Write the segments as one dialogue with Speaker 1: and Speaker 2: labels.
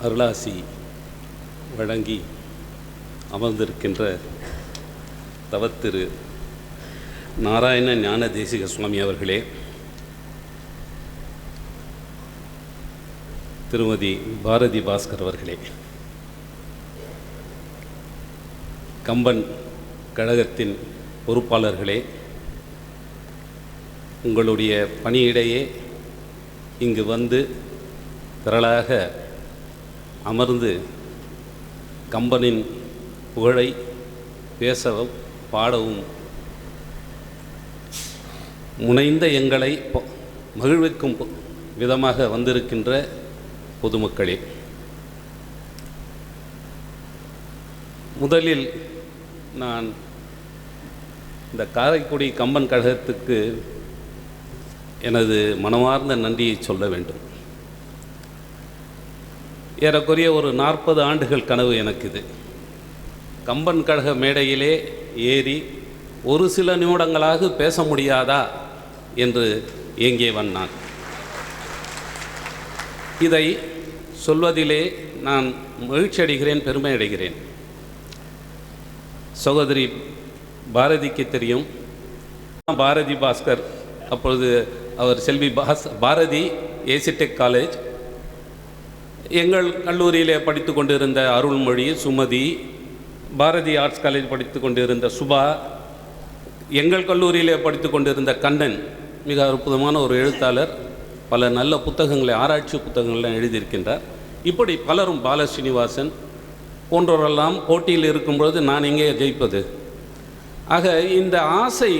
Speaker 1: அருளாசி வழங்கி அமர்ந்திருக்கின்ற தவத்திரு நாராயண ஞான தேசிக சுவாமி அவர்களே திருமதி பாரதி பாஸ்கர் அவர்களே கம்பன் கழகத்தின் பொறுப்பாளர்களே உங்களுடைய பணியிடையே இங்கு வந்து திரளாக அமர்ந்து கம்பனின் புகழை பேசவும் பாடவும் முனைந்த எங்களை மகிழ்விக்கும் விதமாக வந்திருக்கின்ற பொதுமக்களே. முதலில் நான் இந்த காரைக்குடி கம்பன் கழகத்துக்கு எனது மனமார்ந்த நன்றியை சொல்ல வேண்டும். ஏறக்குறைய ஒரு நாற்பது ஆண்டுகள் கனவு எனக்கு இது கம்பன் கழக மேடையிலே ஏறி ஒரு சில நிமிடங்களாக பேச முடியாதா என்று ஏங்கியவன் நான் இதை சொல்வதிலே நான் மகிழ்ச்சி அடைகிறேன் பெருமை அடைகிறேன் சகோதரி பாரதிக்கு தெரியும். பாரதி பாஸ்கர் அப்பொழுது அவர் செல்வி பாஸ் பாரதி ஏசிடெக் காலேஜ் எங்கள் கல்லூரியிலே படித்து கொண்டிருந்த அருள்மொழி சுமதி பாரதி ஆர்ட்ஸ் காலேஜ் படித்து கொண்டிருந்த சுபா எங்கள் கல்லூரியிலே படித்து கொண்டிருந்த கண்ணன் மிக அற்புதமான ஒரு எழுத்தாளர் பல நல்ல புத்தகங்களை ஆராய்ச்சி புத்தகங்கள்லாம் எழுதியிருக்கின்றார். இப்படி பலரும் பாலஸ்ரீனிவாசன் போன்றோரெல்லாம் போன்றவரெல்லாம் போட்டியில் இருக்கும்பொழுது நான் எங்கே ஜெயிப்பது. ஆக இந்த ஆசை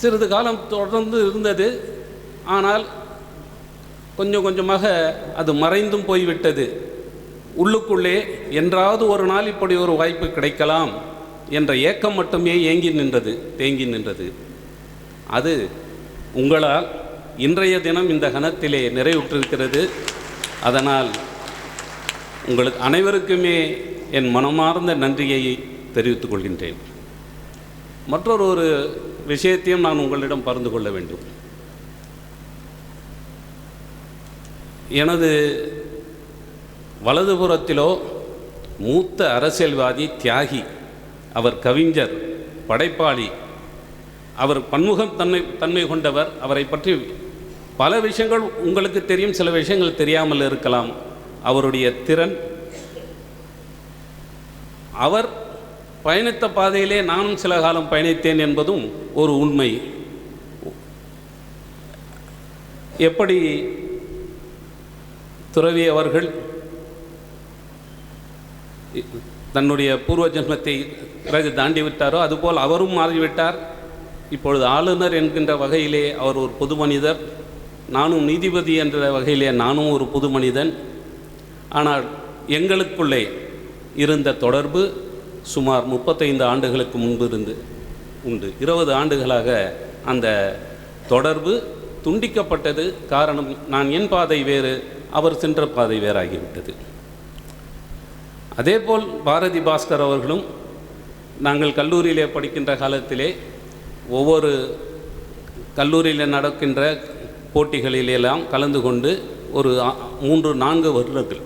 Speaker 1: சிறிது காலம் தொடர்ந்து இருந்தது. ஆனால் கொஞ்சம் கொஞ்சமாக அது மறைந்தும் போய்விட்டது. உள்ளுக்குள்ளே என்றாவது ஒரு நாள் இப்படி ஒரு வாய்ப்பு கிடைக்கலாம் என்ற ஏக்கம் மட்டுமே ஏங்கி நின்றது தேங்கி நின்றது. அது உங்களால் இன்றைய தினம் இந்த கணத்திலே நிறைவுற்றிருக்கிறது. அதனால் உங்களுக்கு அனைவருக்குமே என் மனமார்ந்த நன்றியை தெரிவித்துக் கொள்கின்றேன். மற்றொரு ஒரு விஷயத்தையும் நான் உங்களிடம் பகிர்ந்து கொள்ள வேண்டும். எனது வலதுபுறத்திலோ மூத்த அரசியல்வாதி தியாகி அவர் கவிஞர் படைப்பாளி. அவர் பன்முகம் தன்மை தன்மை கொண்டவர். அவரை பற்றி பல விஷயங்கள் உங்களுக்கு தெரியும். சில விஷயங்கள் தெரியாமல் இருக்கலாம். அவருடைய திறன். அவர் பயணித்த பாதையிலே நானும் சில காலம் பயணித்தேன் என்பதும் ஒரு உண்மை. எப்படி துறவி அவர்கள் தன்னுடைய பூர்வ ஜென்மத்தை பிறகு தாண்டி விட்டாரோ அதுபோல் அவரும் மாறிவிட்டார். இப்பொழுது ஆளுநர் என்கின்ற வகையிலே அவர் ஒரு பொது மனிதர். நானும் நீதிபதி என்ற வகையிலே நானும் ஒரு புது மனிதன். ஆனால் எங்களுக்குள்ளே இருந்த தொடர்பு சுமார் முப்பத்தைந்து ஆண்டுகளுக்கு முன்பு இருந்து உண்டு. இருபது ஆண்டுகளாக அந்த தொடர்பு துண்டிக்கப்பட்டது. காரணம் நான் என் பாதை வேறு அவர் சென்ற பாதை வேறாகிவிட்டது. அதேபோல் பாரதி பாஸ்கர் அவர்களும் நாங்கள் கல்லூரியிலே படிக்கின்ற காலத்திலே ஒவ்வொரு கல்லூரியில் நடக்கின்ற போட்டிகளிலெல்லாம் கலந்து கொண்டு ஒரு மூன்று நான்கு வருடங்கள்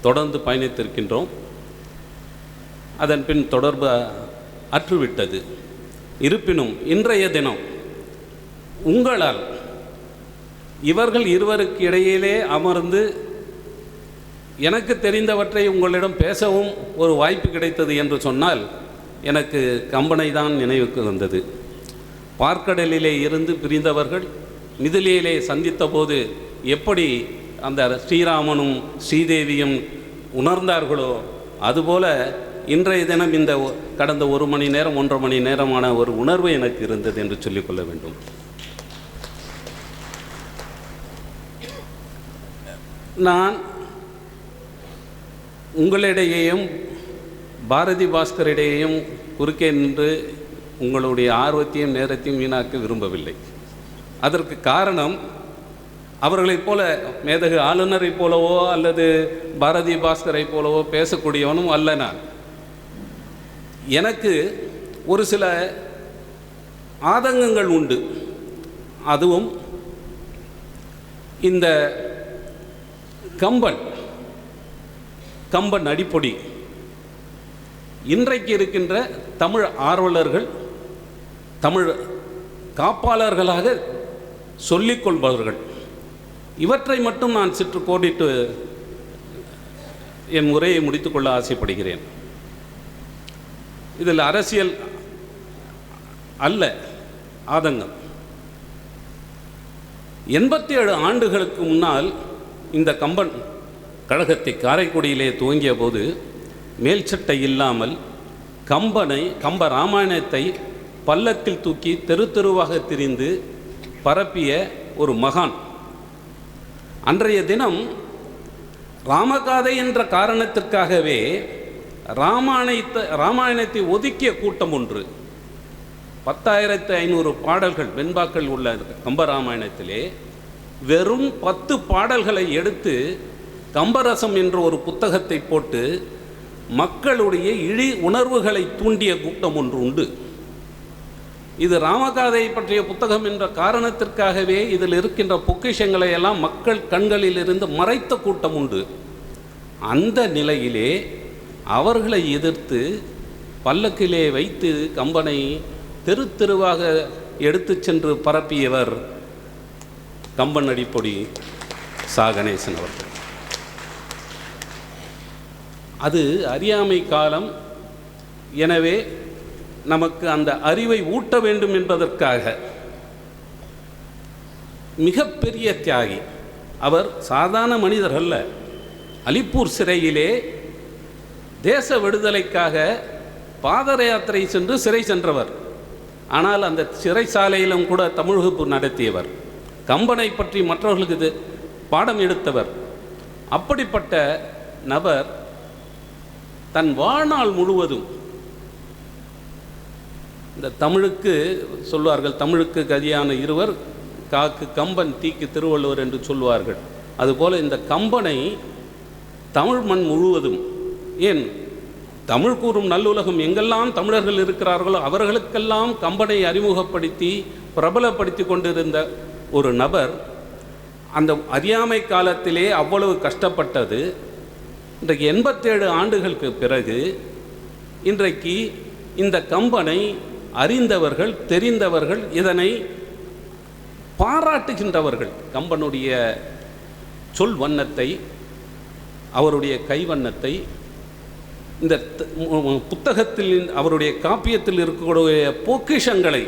Speaker 1: தொடர்ந்து பயணித்திருக்கின்றோம். அதன் பின் தொடர்பு அற்றுவிட்டது. இருப்பினும் இன்றைய தினம் உங்களால் இவர்கள் இருவருக்கு இடையிலே அமர்ந்து எனக்கு தெரிந்தவற்றை உங்களிடம் பேசவும் ஒரு வாய்ப்பு கிடைத்தது என்று சொன்னால் எனக்கு கம்பனை தான் நினைவுக்கு வந்தது. பார்க்கடலிலே இருந்து பிரிந்தவர்கள் மிதிலையிலே சந்தித்தபோது எப்படி அந்த ஸ்ரீராமனும் ஸ்ரீதேவியும் உணர்ந்தார்களோ அதுபோல இன்றைய தினம் இந்த கடந்த ஒரு மணி நேரம் ஒன்றரை மணி நேரமான ஒரு உணர்வு எனக்கு இருந்தது என்று சொல்லிக்கொள்ள வேண்டும். நான் உங்களிடையேயும் பாரதி பாஸ்கரிடையேயும் குறுக்கே நின்று உங்களுடைய ஆர்வத்தையும் நேரத்தையும் வீணாக்க விரும்பவில்லை. அதற்கு காரணம் அவர்களைப் போல மேதகு ஆளுநரைப் போலவோ அல்லது பாரதி பாஸ்கரைப் போலவோ பேசக்கூடியவனும் அல்ல நான். எனக்கு ஒரு சில ஆதங்கங்கள் உண்டு. அதுவும் இந்த கம்பன். கம்பன் அடிப்பொடி. இன்றைக்கு இருக்கின்ற தமிழ் ஆர்வலர்கள் தமிழ் காப்பாளர்களாக சொல்லிக்கொள்பவர்கள் இவற்றை மட்டும் நான் சிற்று கோடிட்டு என் உரையை முடித்துக்கொள்ள ஆசைப்படுகிறேன். இதில் அரசியல் அல்ல ஆதங்கம். எண்பத்தி ஏழு ஆண்டுகளுக்கு முன்னால் இந்த கம்பன் கழகத்தை காரைக்குடியிலே துவங்கிய போது மேல் சட்டை இல்லாமல் கம்பனை கம்ப ராமாயணத்தை பல்லக்கில் தூக்கி தெரு தெருவாக திரிந்து பரப்பிய ஒரு மகான். அன்றைய தினம் ராமகாதை என்ற காரணத்திற்காகவே ராமாயணத்தை ராமாயணத்தை ஒதுக்கிய கூட்டம் ஒன்று. பத்தாயிரத்து ஐநூறு பாடல்கள் வெண்பாக்கள் உள்ள கம்பராமாயணத்திலே வெறும் பத்து பாடல்களை எடுத்து கம்பரசம் என்ற ஒரு புத்தகத்தை போட்டு மக்களுடைய இழி உணர்வுகளை தூண்டிய கூட்டம் ஒன்று உண்டு. இது ராமகாதை பற்றிய புத்தகம் என்ற காரணத்திற்காகவே இதில் இருக்கின்ற பொக்கிஷங்களை எல்லாம் மக்கள் கண்களிலிருந்து மறைத்த கூட்டம் உண்டு. அந்த நிலையிலே அவர்களை எதிர்த்து பல்லக்கிலே வைத்து கம்பனை தெரு தெருவாக எடுத்துச் சென்று பரப்பியவர் கம்பன் அடிப்பொடி சா கணேசன் அவர்கள். அது அறியாமை காலம். எனவே நமக்கு அந்த அறிவை ஊட்ட வேண்டும் என்பதற்காக மிகப்பெரிய தியாகி. அவர் சாதாரண மனிதர் அல்ல. அலிப்பூர் சிறையிலே தேச விடுதலைக்காக பாதர யாத்திரை சென்று சிறை சென்றவர். ஆனால் அந்த சிறைச்சாலையிலும் கூட தமிழ் நடத்தியவர். கம்பனை பற்றி மற்றவர்களுக்கு இது பாடம் எடுத்தவர். அப்படிப்பட்ட நபர் தன் வாழ்நாள் முழுவதும் இந்த தமிழுக்கு சொல்வார்கள் தமிழுக்கு கதியான இருவர் காக்கு கம்பன் தீக்கு திருவள்ளுவர் என்று சொல்வார்கள். அதுபோல் இந்த கம்பனை தமிழ் மண் முழுவதும் ஏன் தமிழ் கூறும் நல்லுலகம் எங்கெல்லாம் தமிழர்கள் இருக்கிறார்களோ அவர்களுக்கெல்லாம் கம்பனை அறிமுகப்படுத்தி பிரபலப்படுத்தி கொண்டிருந்த ஒரு நபர் அந்த அறியாமை காலத்திலே அவ்வளவு கஷ்டப்பட்டது. இன்றைக்கு எண்பத்தேழு ஆண்டுகளுக்கு பிறகு இன்றைக்கு இந்த கம்பனை அறிந்தவர்கள் தெரிந்தவர்கள் இதனை பாராட்டுகின்றவர்கள். கம்பனுடைய சொல் வண்ணத்தை அவருடைய கைவண்ணத்தை இந்த புத்தகத்தில் அவருடைய காப்பியத்தில் இருக்கக்கூடிய பொக்கிஷங்களை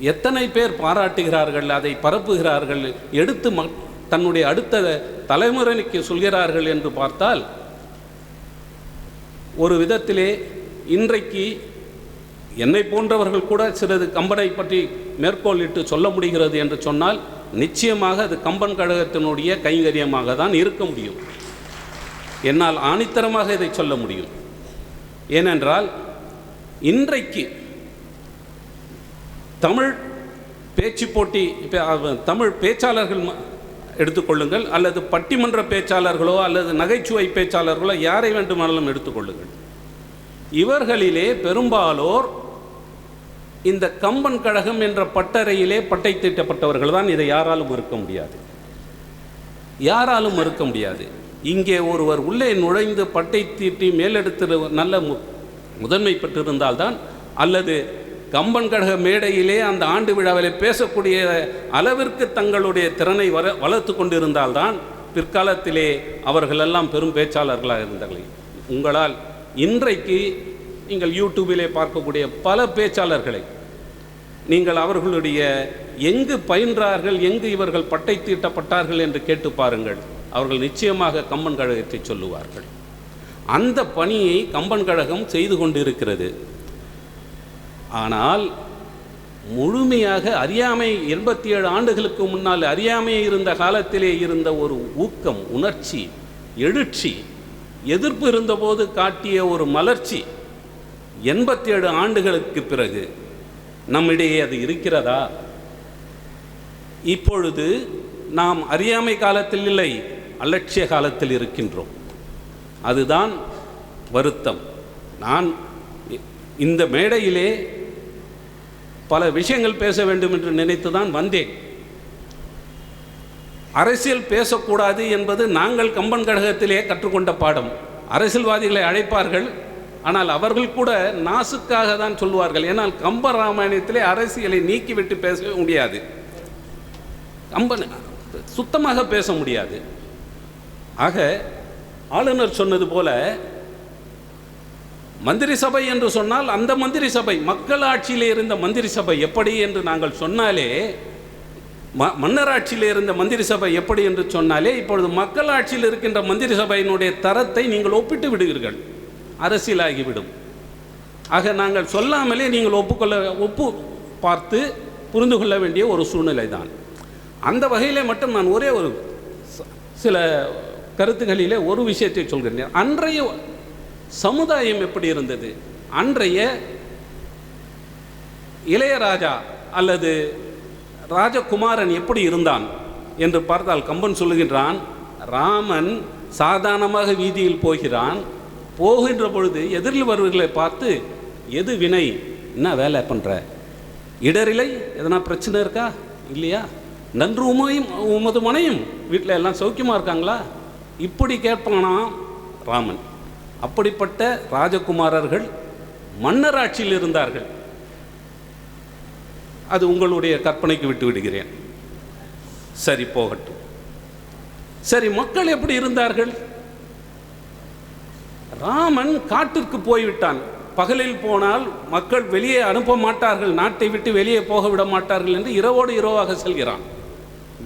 Speaker 1: எத்தனை பேர் பாராட்டுகிறார்கள் அதை பரப்புகிறார்கள் எடுத்து ம தன்னுடைய அடுத்த தலைமுறைக்கு சொல்கிறார்கள் என்று பார்த்தால் ஒரு விதத்திலே இன்றைக்கு என்னை போன்றவர்கள் கூட சிறிது கம்பனை பற்றி மேற்கோளிட்டு சொல்ல முடிகிறது என்று சொன்னால் நிச்சயமாக அது கம்பன் கழகத்தினுடைய கைங்கரியமாக தான் இருக்க முடியும். என்னால் ஆணித்தரமாக இதை சொல்ல முடியும். ஏனென்றால் இன்றைக்கு தமிழ் பேச்சு போட்டி தமிழ் பேச்சாளர்கள் எடுத்துக்கொள்ளுங்கள் அல்லது பட்டிமன்ற பேச்சாளர்களோ அல்லது நகைச்சுவை பேச்சாளர்களோ யாரை வேண்டுமானாலும் எடுத்துக்கொள்ளுங்கள். இவர்களிலே பெரும்பாலோர் இந்த கம்பன் கழகம் என்ற பட்டறையிலே பட்டை தீட்டப்பட்டவர்கள் தான். இதை யாராலும் மறுக்க முடியாது. யாராலும் மறுக்க முடியாது. இங்கே ஒருவர் உள்ளே நுழைந்து பட்டை தீட்டி மேலெடுத்து நல்ல மு முதன்மை பெற்றிருந்தால்தான் அல்லது கம்பன் கழக மேடையிலே அந்த ஆண்டு விழாவில் பேசக்கூடிய அளவிற்கு தங்களுடைய திறனை வர வளர்த்து கொண்டிருந்தால்தான் பிற்காலத்திலே அவர்களெல்லாம் பெரும் பேச்சாளர்களாக இருந்தார்கள். உங்களால் இன்றைக்கு நீங்கள் யூடியூபிலே பார்க்கக்கூடிய பல பேச்சாளர்களை நீங்கள் அவர்களுடைய எங்கு பயின்றார்கள் எங்கு இவர்கள் பட்டை தீட்டப்பட்டார்கள் என்று கேட்டு பாருங்கள். அவர்கள் நிச்சயமாக கம்பன் கழகத்தை சொல்லுவார்கள். அந்த பணியை கம்பன் கழகம் செய்து கொண்டிருக்கிறது. ஆனால் முழுமையாக அறியாமை எண்பத்தி ஏழு ஆண்டுகளுக்கு முன்னால் அறியாமை இருந்த காலத்திலே இருந்த ஒரு ஊக்கம் உணர்ச்சி எழுச்சி எதிர்ப்பு இருந்தபோது காட்டிய ஒரு மலர்ச்சி எண்பத்தி ஏழு ஆண்டுகளுக்கு பிறகு நம்மிடையே அது இருக்கிறதா? இப்பொழுது நாம் அறியாமை காலத்தில் இல்லை அலட்சிய காலத்தில் இருக்கின்றோம். அதுதான் வருத்தம். நான் இந்த மேடையிலே பல விஷயங்கள் பேச வேண்டும் என்று நினைத்து தான் வந்தேன். அரசியல் பேசக்கூடாது என்பது நாங்கள் கம்பன் கழகத்திலே கற்றுக்கொண்ட பாடம். அரசியல்வாதிகளை அழைப்பார்கள் ஆனால் அவர்கள் கூட நாசுக்காக தான் சொல்லுவார்கள். ஏன்னால் கம்ப ராமாயணத்திலே அரசியலை நீக்கிவிட்டு பேசவே முடியாது. கம்பன் சுத்தமாக பேச முடியாது. ஆக ஆளுநர் சொன்னது போல மந்திரி சபை என்று சொன்னால் அந்த மந்திரி சபை மக்கள் ஆட்சியில் இருந்த மந்திரி சபை எப்படி என்று நாங்கள் சொன்னாலே ம மன்னராட்சியில் இருந்த மந்திரி சபை எப்படி என்று சொன்னாலே இப்பொழுது மக்கள் ஆட்சியில் இருக்கின்ற மந்திரி சபையினுடைய தரத்தை நீங்கள் ஒப்பிட்டு விடுவீர்கள் அரசியலாகிவிடும். ஆக நாங்கள் சொல்லாமலே நீங்கள் ஒப்புக்கொள்ள ஒப்பு பார்த்து புரிந்து கொள்ள வேண்டிய ஒரு சூழ்நிலை தான் அந்த வகையிலே மட்டும் நான் ஒரே ஒரு சில கருத்துகளிலே ஒரு விஷயத்தை சொல்கிறேன். அன்றைய சமுதாயம் எப்படி இருந்தது? அன்றைய இளையராஜா அல்லது ராஜகுமாரன் எப்படி இருந்தான்? என்று பார்த்தால் கம்பன் சொல்லுகின்றான் ராமன் சாதாரணமாக வீதியில் போகிறான். போகின்ற பொழுது எதிரில் வருவர்களை பார்த்து எது வினை? என்ன வேலை பண்ணுற இடரிலை? எதனா பிரச்சனை இருக்கா? இல்லையா? நன்று உமையும் உமது மனையும் வீட்டில் எல்லாம் சௌக்கியமாக இருக்காங்களா? இப்படி கேட்பானா ராமன். அப்படிப்பட்ட ராஜகுமாரர்கள் மன்னராட்சியில் இருந்தார்கள். அது உங்களுடைய கற்பனைக்கு விட்டு விடுகிறேன். சரி போகட்டும். சரி மக்கள் எப்படி இருந்தார்கள்? ராமன் காட்டிற்கு போய்விட்டான். பகலில் போனால் மக்கள் வெளியே அனுப்ப மாட்டார்கள். நாட்டை விட்டு வெளியே போக விட மாட்டார்கள் என்று இரவோடு இரவாக செல்கிறான்.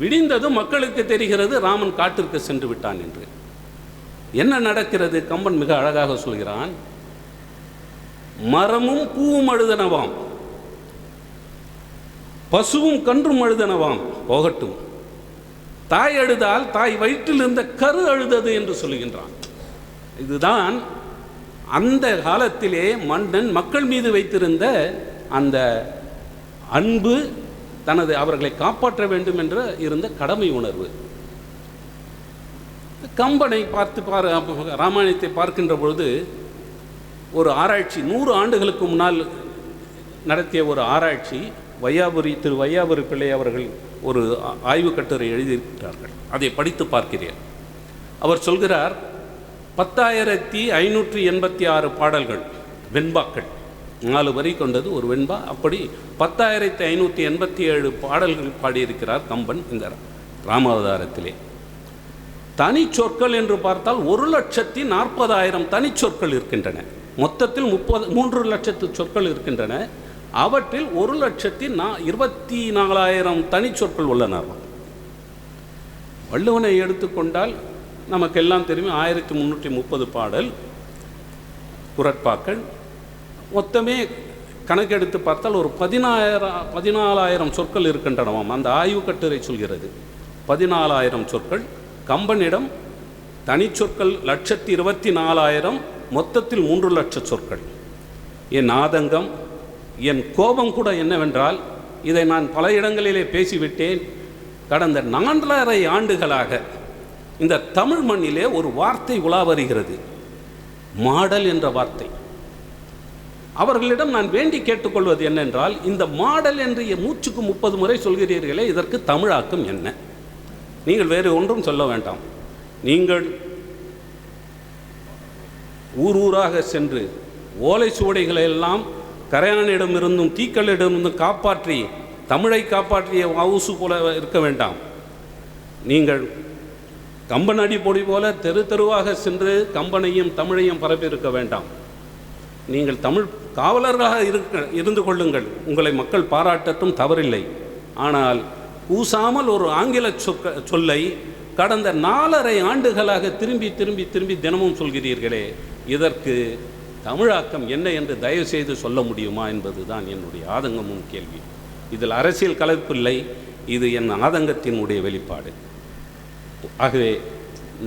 Speaker 1: விடிந்ததும் மக்களுக்கு தெரிகிறது ராமன் காட்டிற்கு சென்று விட்டான் என்று. என்ன நடக்கிறது? கம்பன் மிக அழகாக சொல்கிறான் மரமும் பூவும் அழுதனவாம் பசுவும் கன்றும் அழுதனவாம். போகட்டும். தாய் அழுதால் தாய் வயிற்றில் இருந்த கரு அழுதது என்று சொல்கின்றான் இதுதான் அந்த காலத்திலே மன்னன் மக்கள் மீது வைத்திருந்த அந்த அன்பு தனது அவர்களை காப்பாற்ற வேண்டும் என்ற இருந்த கடமை உணர்வு. கம்பனை பார்த்து பார் ராமாயணத்தை பார்க்கின்ற பொழுது ஒரு ஆராய்ச்சி நூறு ஆண்டுகளுக்கு முன்னால் நடத்திய ஒரு ஆராய்ச்சி வையாபுரி திரு வையாபுரி பிள்ளை அவர்கள் ஒரு ஆய்வு ஆய்வுக் கட்டுரை எழுதியிருக்கிறார்கள். அதை படித்து பார்க்கிறேன். அவர் சொல்கிறார் பத்தாயிரத்தி ஐநூற்றி எண்பத்தி ஆறு பாடல்கள் வெண்பாக்கள். நாலு வரி கொண்டது ஒரு வெண்பா அப்படி பத்தாயிரத்தி ஐநூற்றி எண்பத்தி ஏழு பாடல்கள் பாடியிருக்கிறார் கம்பன் இந்த ராமாவதாரத்திலே. தனிச்சொற்கள் என்று பார்த்தால் ஒரு லட்சத்தி நாற்பதாயிரம் தனிச்சொற்கள் இருக்கின்றன. மொத்தத்தில் முப்பது மூன்று லட்சத்து சொற்கள் இருக்கின்றன. அவற்றில் ஒரு லட்சத்தி நா இருபத்தி நாலாயிரம் தனிச்சொற்கள் உள்ளன. வள்ளுவனை எடுத்துக்கொண்டால் நமக்கெல்லாம் தெரியும் ஆயிரத்தி முந்நூற்றி முப்பது பாடல் குரட்பாக்கள். மொத்தமே கணக்கெடுத்து பார்த்தால் ஒரு பதினாயிரம் பதினாலாயிரம் சொற்கள் இருக்கின்றனவாம். அந்த ஆய்வு கட்டுரை சொல்கிறது. பதினாலாயிரம் சொற்கள். கம்பனிடம் தனிச்சொற்கள் லட்சத்தி இருபத்தி நாலாயிரம் மொத்தத்தில் மூன்று லட்ச சொற்கள். என் ஆதங்கம் என் கோபம் கூட என்னவென்றால் இதை நான் பல இடங்களிலே பேசிவிட்டேன். கடந்த நான்கரை ஆண்டுகளாக இந்த தமிழ் மண்ணிலே ஒரு வார்த்தை உலா வருகிறது. மாடல் என்ற வார்த்தை. அவர்களிடம் நான் வேண்டி கேட்டுக்கொள்வது என்னென்றால் இந்த மாடல் என்று மூச்சுக்கு முப்பது முறை சொல்கிறீர்களே இதற்கு தமிழாக்கம் என்ன? நீங்கள் வேறு ஒன்றும் சொல்ல வேண்டாம். நீங்கள் ஊர் ஊராக சென்று ஓலை சுவடைகளை எல்லாம் கரையானிடமிருந்தும் தீக்களிடமிருந்தும் காப்பாற்றி தமிழை காப்பாற்றிய வவுசு போல இருக்க வேண்டாம். நீங்கள் கம்பன் அடிப்பொடி பொடி போல தெரு தெருவாக சென்று கம்பனையும் தமிழையும் பரப்பியிருக்க வேண்டாம். நீங்கள் தமிழ் காவலர்களாக இருக்க இருந்து கொள்ளுங்கள். உங்களை மக்கள் பாராட்டட்டும் தவறில்லை. ஆனால் ஊசாமல் ஒரு ஆங்கில சொக்க சொல்லை கடந்த நாலரை ஆண்டுகளாக திரும்பி திரும்பி திரும்பி தினமும் சொல்கிறீர்களே இதற்கு தமிழாக்கம் என்ன என்று தயவு செய்து சொல்ல முடியுமா என்பது தான் என்னுடைய ஆதங்கமும் கேள்வி. இதில் அரசியல் கலப்பில்லை இது என் ஆதங்கத்தினுடைய வெளிப்பாடு. ஆகவே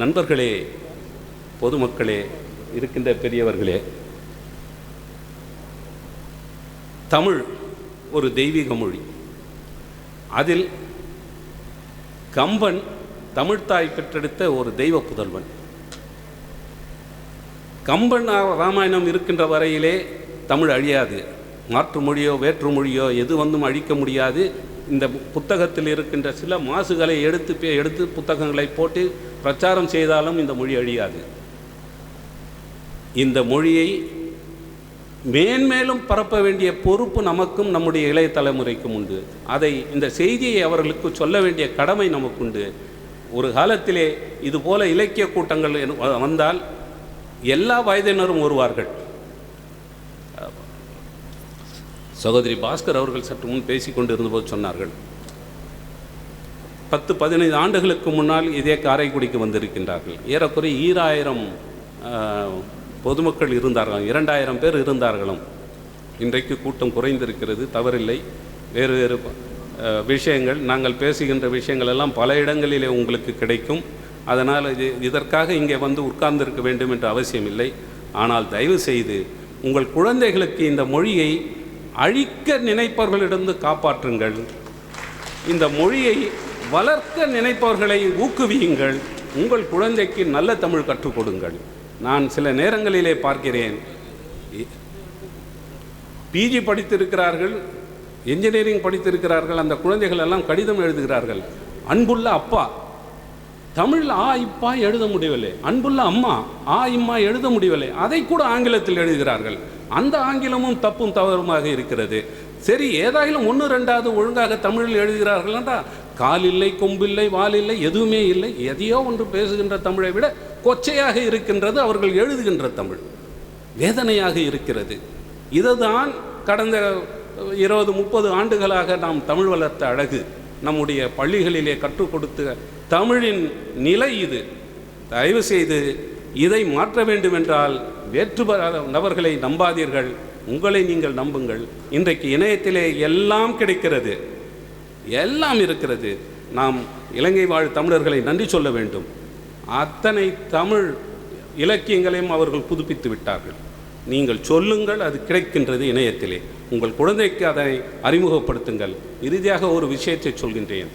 Speaker 1: நண்பர்களே பொதுமக்களே இருக்கின்ற பெரியவர்களே தமிழ் ஒரு தெய்வீக மொழி. அதில் கம்பன் தமிழ்த்தாய் பெற்றெடுத்த ஒரு தெய்வ புதல்வன். கம்பன் ராமாயணம் இருக்கின்ற வரையிலே தமிழ் அழியாது. மாற்று மொழியோ வேற்று மொழியோ எது வந்தும் அழிக்க முடியாது. இந்த புத்தகத்தில் இருக்கின்ற சில மாசுகளை எடுத்து பே- எடுத்து புத்தகங்களை போட்டு பிரச்சாரம் செய்தாலும் இந்த மொழி அழியாது. இந்த மொழியை மேன்மேலும் பரப்ப வேண்டிய பொறுப்பு நமக்கும் நம்முடைய இளைய தலைமுறைக்கும் உண்டு. அதை இந்த செய்தியை அவர்களுக்கு சொல்ல வேண்டிய கடமை நமக்குண்டு. ஒரு காலத்திலே இதுபோல இலக்கிய கூட்டங்கள் வந்தால் எல்லா வயதினரும் வருவார்கள் சகோதரி பாஸ்கர் அவர்கள் சற்று முன் பேசிக்கொண்டு இருந்தபோது சொன்னார்கள் பத்து பதினைந்து ஆண்டுகளுக்கு முன்னால் இதே காரைக்குடிக்கு வந்திருக்கின்றார்கள். ஏறக்குறைய ஈராயிரம் பொதுமக்கள் இருந்தார்களும். இரண்டாயிரம் பேர் இருந்தார்களும். இன்றைக்கு கூட்டம் குறைந்திருக்கிறது. தவறில்லை. வேறு வேறு விஷயங்கள் நாங்கள் பேசுகின்ற விஷயங்கள் எல்லாம் பல இடங்களிலே உங்களுக்கு கிடைக்கும். அதனால் இது இதற்காக இங்கே வந்து உட்கார்ந்திருக்க வேண்டும் என்ற அவசியம் இல்லை ஆனால் தயவு செய்து உங்கள் குழந்தைகளுக்கு இந்த மொழியை அழிக்க நினைப்பவர்களிடந்து காப்பாற்றுங்கள். இந்த மொழியை வளர்க்க நினைப்பவர்களை ஊக்குவியுங்கள். உங்கள் குழந்தைக்கு நல்ல தமிழ் கற்றுக் கொடுங்கள். நான் சில நேரங்களிலே பார்க்கிறேன். பிஜி படித்திருக்கிறார்கள் என்ஜினியரிங் படித்திருக்கிறார்கள் அந்த குழந்தைகள் எல்லாம் கடிதம் எழுதுகிறார்கள். அன்புள்ள அப்பா தமிழ் ஆ இப்பா எழுத முடியவில்லை. அன்புள்ள அம்மா ஆ இம்மா எழுத முடியவில்லை. அதை கூட ஆங்கிலத்தில் எழுதுகிறார்கள். அந்த ஆங்கிலமும் தப்பும் தவறுமாக இருக்கிறது. சரி ஏதாயிலும் ஒன்று ரெண்டாவது ஒழுங்காக தமிழில் எழுதுகிறார்கள் என்றால் கால் இல்லை கொம்பில்லை வால் இல்லை எதுவுமே இல்லை. எதையோ ஒன்று பேசுகின்ற தமிழை விட கொச்சையாக இருக்கின்றது அவர்கள் எழுதுகின்ற தமிழ். வேதனையாக இருக்கிறது. இதுதான் கடந்த இருபது முப்பது ஆண்டுகளாக நாம் தமிழ் வளர்த்த அழகு. நம்முடைய பள்ளிகளிலே கற்றுக் கொடுத்த தமிழின் நிலை இது. தயவு செய்து இதை மாற்ற வேண்டுமென்றால் வேற்று நபர்களை நம்பாதீர்கள். உங்களை நீங்கள் நம்புங்கள். இன்றைக்கு இணையத்திலே எல்லாம் கிடைக்கிறது. எல்லாம் இருக்கிறது. நாம் இலங்கை வாழ் தமிழர்களை நன்றி சொல்ல வேண்டும். அத்தனை தமிழ் இலக்கியங்களையும் அவர்கள் புதுப்பித்து விட்டார்கள். நீங்கள் சொல்லுங்கள் அது கிடைக்கின்றது இணையத்திலே. உங்கள் குழந்தைக்கு அதனை அறிமுகப்படுத்துங்கள். இறுதியாக ஒரு விஷயத்தை சொல்கின்றேன்.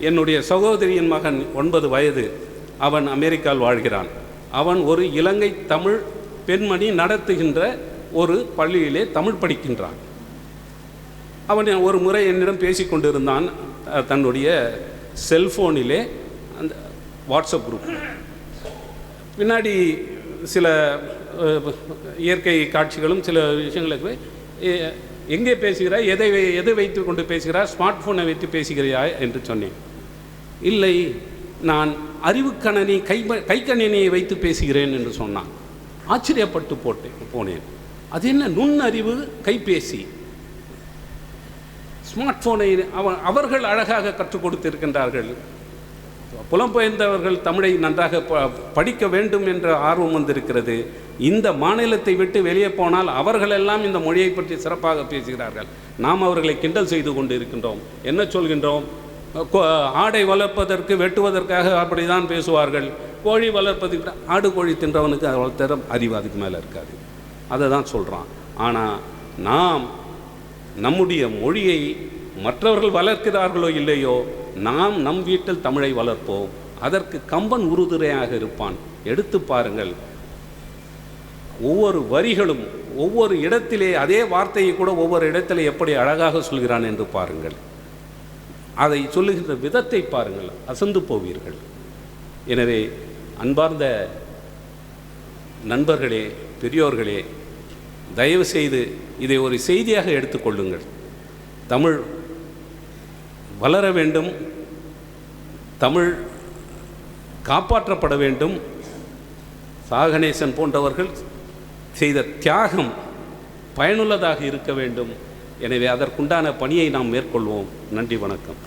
Speaker 1: என்னுடைய சகோதரியின் மகன் ஒன்பது வயது. அவன் அமெரிக்காவில் வாழ்கிறான். அவன் ஒரு இலங்கை தமிழ் பெண்மணி நடத்துகின்ற ஒரு பள்ளியிலே தமிழ் படிக்கின்றான். அவன் ஒரு முறை என்னிடம் பேசி கொண்டிருந்தான் தன்னுடைய செல்ஃபோனிலே அந்த வாட்ஸ்அப் குரூப். பின்னாடி சில இயற்கை காட்சிகளும் சில விஷயங்களுக்கு எங்கே பேசுகிறாய்? எதை வை- எதை வைத்து கொண்டு பேசுகிறாய்? ஸ்மார்ட் ஃபோனை வைத்து பேசுகிறாயா என்று சொன்னேன். இல்லை நான் அறிவுக்கணனி கை கைக்கணினியை வைத்து பேசுகிறேன் என்று சொன்னான். ஆச்சரியப்பட்டு போட்டேன் போனேன். அது என்ன? நுண்ணறிவு கைபேசி. ஸ்மார்ட் ஃபோனை அவ அவர்கள் அழகாக கற்றுக் கொடுத்திருக்கின்றார்கள். புலம்பெயர்ந்தவர்கள் தமிழை நன்றாக ப- படிக்க வேண்டும் என்ற ஆர்வம் வந்திருக்கிறது. இந்த மாநிலத்தை விட்டு வெளியே போனால் அவர்களெல்லாம் இந்த மொழியை பற்றி சிறப்பாக பேசுகிறார்கள். நாம் அவர்களை கிண்டல் செய்து கொண்டு இருக்கின்றோம் என்ன சொல்கின்றோம்? ஆடை வளர்ப்பதற்கு வெட்டுவதற்காக அப்படிதான் பேசுவார்கள். கோழி வளர்ப்பதுக்கு ஆடு கோழி தின்றவனுக்கு அவ்வளோ தரம் அறிவு அதுக்கு மேலே இருக்காது. அதை தான் சொல்கிறான் ஆனால் நாம் நம்முடைய மொழியை மற்றவர்கள் வளர்க்கிறார்களோ இல்லையோ நாம் நம் வீட்டில் தமிழை வளர்ப்போம். அதற்கு கம்பன் உறுதுணையாக இருப்பான். எடுத்து பாருங்கள். ஒவ்வொரு வரிகளும் ஒவ்வொரு இடத்திலே அதே வார்த்தையை கூட ஒவ்வொரு இடத்திலே எப்படி அழகாக சொல்கிறான் என்று பாருங்கள். அதை சொல்லுகின்ற விதத்தை பாருங்கள். அசந்து போவீர்கள். எனவே அன்பார்ந்த நண்பர்களே பெரியோர்களே தயவு செய்து இதை ஒரு செய்தியாக எடுத்துக்கொள்ளுங்கள் தமிழ் வளர வேண்டும் தமிழ் காப்பாற்றப்பட வேண்டும். சாகணேசன் போன்றவர்கள் செய்த தியாகம் பயனுள்ளதாக இருக்க வேண்டும். எனவே அதற்குண்டான பணியை நாம் மேற்கொள்வோம். நன்றி வணக்கம்.